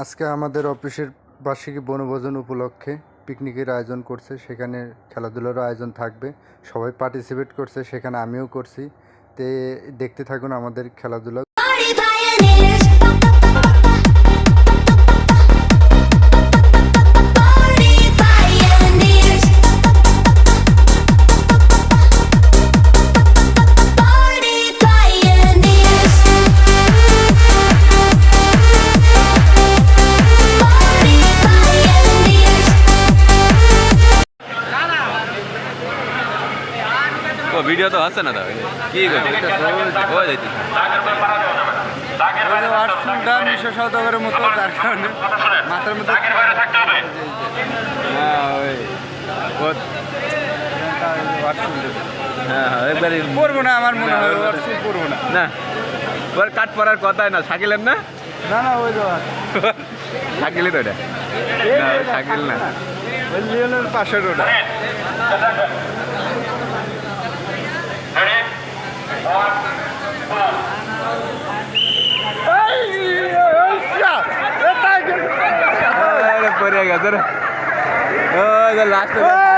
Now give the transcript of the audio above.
আজকে আমাদের অফিসের বার্ষিকী বনভোজন উপলক্ষে পিকনিকের আয়োজন করছে, সেখানে খেলাধুলারও আয়োজন থাকবে, সবাই পার্টিসিপেট করছে, সেখানে আমিও করছি। তে দেখতে থাকুন আমাদের খেলাধুলা। ভিডিও তো আছে না তো কি সৌদাগরের মতো যার কারণে। মাথার মধ্যে হ্যাঁ ওই হ্যাঁ হ্যাঁ পড়ব না আমার মনে হয় পড়ব না। না ওর কাট পড়ার কথাই না না? না না ওই তো এটা না না। ওই লিওনের পাশের ওটা। परेगा जरा लास्ट